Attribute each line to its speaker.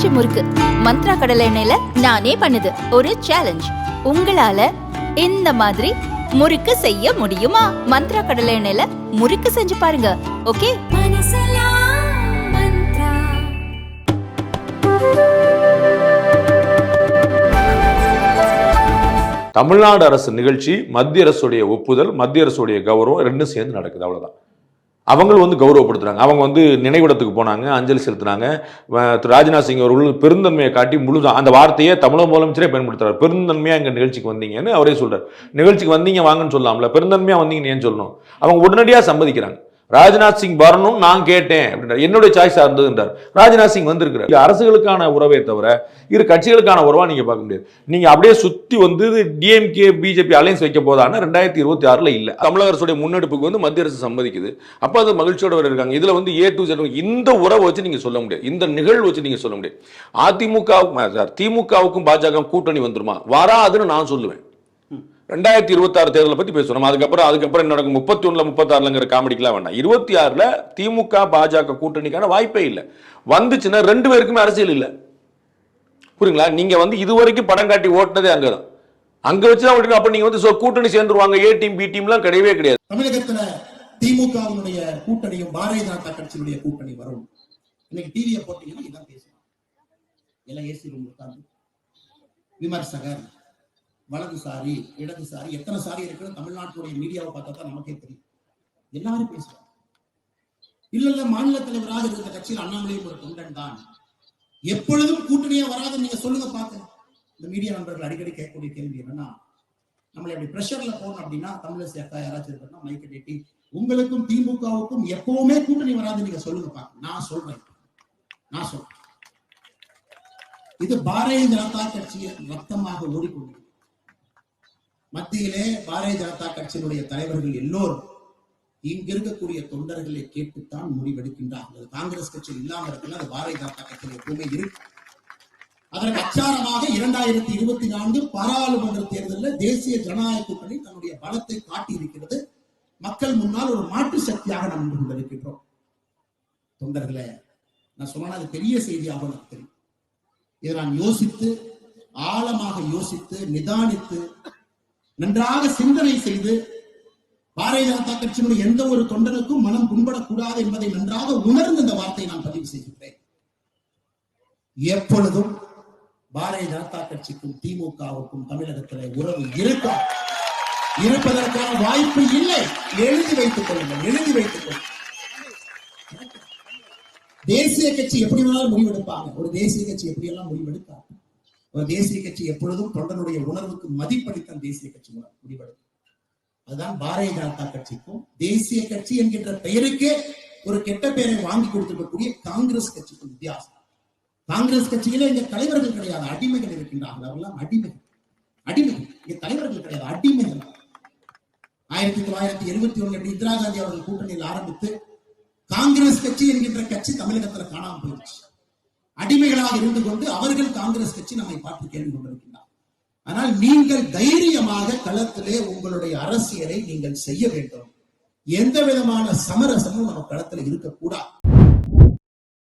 Speaker 1: பஞ்சு முறுக்கு. மந்த்ரா கடலை எண்ணெயில நானே பண்ணுது. ஒரு சேலஞ்ச் உங்களால இந்த மாதிரி முறுக்கு செய்ய முடியுமா? மந்த்ரா கடலை எண்ணெயில முறுக்கு செஞ்சு பாருங்க. ஓகே?
Speaker 2: தமிழ்நாடு அரசு நிகழ்ச்சி மத்திய அரசுடைய ஒப்புதல் மத்திய அரசுடைய கௌரவம் ரெண்டும் சேர்ந்து நடக்குது. அவ்வளவுதான். அவங்களும் வந்து கௌரவப்படுத்துகிறாங்க அவங்க வந்து நினைவிடத்துக்கு போனாங்க அஞ்சலி செலுத்தினாங்க. திரு ராஜ்நாத் சிங் அவர்கள் பெருந்தன்மையை காட்டி முழு அந்த வார்த்தையை தமிழக முதலமைச்சரே பயன்படுத்துகிறார் பெருந்தன்மையாக எங்கள் நிகழ்ச்சிக்கு வந்தீங்கன்னு அவரே சொல்கிறார் நிகழ்ச்சிக்கு வந்தீங்க வாங்கன்னு சொல்லலாம்ல பெருந்தன்மையாக வந்தீங்கன்னு ஏன் சொல்லணும்? அவங்க உடனடியாக சம்மதிக்கிறாங்க. ராஜ்நாத் சிங் வரணும் நான் கேட்டேன் அப்படின்றார். என்னுடைய சாய்ஸா இருந்ததுன்றார். ராஜ்நாத் சிங் வந்திருக்கிறார். இது அரசுகளுக்கான உறவே தவிர இரு கட்சிகளுக்கான உறவா நீங்க பார்க்க முடியாது. நீங்க அப்படியே சுத்தி வந்து டிஎம்கே பிஜேபி அலைன்ஸ் வைக்க போதான்னு ரெண்டாயிரத்தி இருபத்தி ஆறுல இல்ல. தமிழக அரசுடைய முன்னெடுப்புக்கு வந்து மத்திய அரசு சம்மதிக்குது. அப்ப அது மகிழ்ச்சியோட வர இருக்காங்க. இதுல வந்து ஏ டு ஜெட் இந்த உறவை வச்சு நீங்க சொல்ல முடியாது. இந்த நிகழ்வு வச்சு நீங்க சொல்ல முடியாது. அதிமுக திமுகவுக்கும் பாஜக கூட்டணி வந்துருமா? வராதுன்னு நான் சொல்லுவேன். ரெண்டாயிரத்தி இருபத்தாறு தேர்தலை பத்தி பேசணும். அதுக்கப்புறம் அதுக்கப்புறம் என்ன நடக்கும்? முப்பத்தி ஒண்ணுல முப்பத்தாறுலங்கிற காமெடிக்கெல்லாம் வேண்டாம். இருபத்தி ஆறுல திமுக பாஜக கூட்டணிக்கான வாய்ப்பே இல்லை. வந்துச்சுன்னா ரெண்டு பேருக்குமே அரசியல் இல்லை. புரியுங்களா? நீங்க வந்து இதுவரைக்கும் படம் காட்டி ஓட்டுனதே அங்கதான். அங்க வச்சுதான் ஓட்டினா அப்ப நீங்க வந்து கூட்டணி சேர்ந்துருவாங்க. ஏ டீம் பி டீம்லாம் கிடையவே கிடையாது.
Speaker 3: தமிழகத்துல திமுகவினுடைய கூட்டணியும் பாரதிய ஜனதா கட்சியினுடைய கூட்டணி வரும். இன்னைக்கு டிவியை போட்டீங்கன்னா இதான் பேசுவாங்க எல்லாம் ஏசி ரூம் உட்கார்ந்து விமர்சகர் வலதுசாரி இடதுசாரி எத்தனை சாரி இருக்குன்னு தமிழ்நாட்டுடைய மீடியாவை பார்த்தா தான் நமக்கே தெரியும். எல்லாரும் பேசுறாங்க இல்ல இல்ல மாநில தலைவராக இருந்த கட்சியில் அண்ணாமலையும் ஒரு தொண்டன் தான். எப்பொழுதும் கூட்டணியா வராதுன்னு நீங்க சொல்லுங்க பாக்க இந்த மீடியா நண்பர்கள் அடிக்கடி கேட்கக்கூடிய கேள்வி என்னன்னா நம்மளை அப்படி பிரஷர்ல போகணும் அப்படின்னா தமிழர் அக்கா யாராச்சும் இருக்கா மைக்க டேட்டி உங்களுக்கும் திமுகவுக்கும் எப்பவுமே கூட்டணி வராது நீங்க சொல்லுங்க பாக்க நான் சொல்றேன். நான் சொல்றேன். இது பாரதிய ஜனதா கட்சியின் ரத்தமாக ஓடிக்கொண்டு மத்தியிலே பாரதிய ஜனதா கட்சியினுடைய தலைவர்கள் எல்லோரும் இங்க இருக்கக்கூடிய தொண்டர்களை கேட்டுத்தான் முடிவெடுக்கின்றார்கள். காங்கிரஸ் கட்சியில் இல்லாம இருக்கல அது பாரதிய ஜனதா கட்சியில் எப்பவுமே இருக்கு அதற்கு அச்சாரமாக இரண்டாயிரத்தி இருபத்தி நான்கு பாராளுமன்ற தேர்தலில் தேசிய ஜனநாயக கூட்டணி தன்னுடைய பலத்தை காட்டி இருக்கிறது மக்கள் முன்னால் ஒரு மாற்று சக்தியாக நாம் நின்று கொண்டிருக்கின்றோம் தொண்டர்களே நான் சொன்னா அது பெரிய செய்தியாக எனக்கு தெரியும். இதை நான் யோசித்து ஆழமாக யோசித்து நிதானித்து நன்றாக சிந்தனை செய்து பாரதிய ஜனதா கட்சியினுடைய எந்த ஒரு தொண்டனுக்கும் மனம் புண்படக்கூடாது என்பதை நன்றாக உணர்ந்து இந்த வார்த்தையை நான் பதிவு செய்கின்றேன். எப்பொழுதும் பாரதிய ஜனதா கட்சிக்கும் திமுகவுக்கும் தமிழகத்தில் உறவு இருக்கும். இருப்பதற்கான வாய்ப்பு இல்லை. எழுதி வைத்துக் கொள்ளுங்கள். எழுதி வைத்துக் கொள்ளுங்கள். தேசிய கட்சி எப்படி வேணாலும் முடிவெடுப்பாங்க. ஒரு தேசிய கட்சி எப்படி எல்லாம் முடிவெடுப்பாங்க? தேசிய கட்சி எப்பொழுதும் தொண்டனுடைய உணர்வுக்கு மதிப்பளித்தான் தேசிய கட்சி முடிவெடுக்கும். அதுதான் பாரதிய ஜனதா கட்சிக்கும் தேசிய கட்சி என்கின்ற பெயருக்கே ஒரு கெட்ட பெயரை வாங்கி கொடுத்திருக்கக்கூடிய காங்கிரஸ் கட்சிக்கும் வித்தியாசம். காங்கிரஸ் கட்சியில இங்க தலைவர்கள் கிடையாது அடிமைகள் இருக்கின்றார்கள். அவரெல்லாம் அடிமைகள். அடிமைகள். இங்க தலைவர்கள் கிடையாது அடிமைகள். ஆயிரத்தி தொள்ளாயிரத்தி எழுபத்தி ஒண்ணு இந்திரா காந்தி அவர்கள் கூட்டணியில் ஆரம்பித்து காங்கிரஸ் கட்சி என்கின்ற கட்சி தமிழகத்துல காணாம போயிடுச்சு. அடிமைகளாக இருந்து கொண்டு அவர்கள் காங்கிரஸ் கட்சி நம்மை பார்த்து கேள்வி கொண்டிருக்கின்றார் ஆனால் நீங்கள் தைரியமாக களத்திலே உங்களுடைய அரசியலை நீங்கள் செய்ய வேண்டும். எந்த விதமான சமரசமும் நம்ம களத்தில் இருக்கக்கூடாது.